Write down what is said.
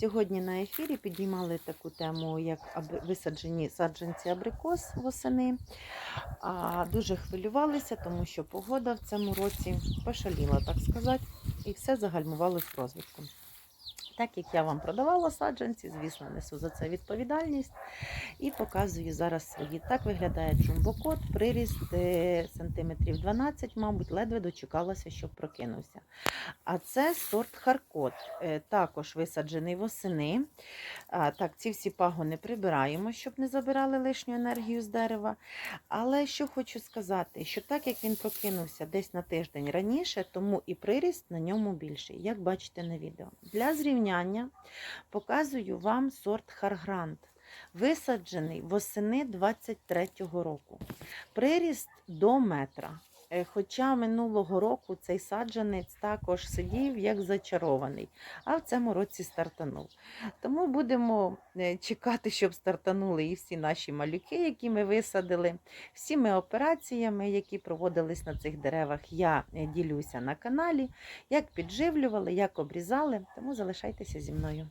Сьогодні на ефірі підіймали таку тему, як висаджені саджанці абрикос восени. А дуже хвилювалися, тому що погода в цьому році пошаліла, так сказати, і все загальмувалось розвитком. Так як я вам продавала саджанці, звісно, несу за це відповідальність і показую зараз свої. Так виглядає джумбокот, приріст е, сантиметрів 12, мабуть, ледве дочекалася, щоб прокинувся. А це сорт Харкот, е, також висаджений восени. Так, ці всі пагони прибираємо, щоб не забирали лишню енергію з дерева. Але що хочу сказати, що так як він прокинувся десь на тиждень раніше, тому і приріст на ньому більший, як бачите на відео. Для зрівняння показую вам сорт Харгрант. Висаджений восени 23-го року. Приріст до метра. Е, Хоча минулого року цей саджанець також сидів як зачарований, а в цьому році стартанув. Тому будемо е, чекати, щоб стартанули і всі наші малюки, які ми висадили. Всіми операціями, які проводились на цих деревах, я е, ділюся на каналі, як підживлювали, як обрізали. Тому залишайтеся зі мною.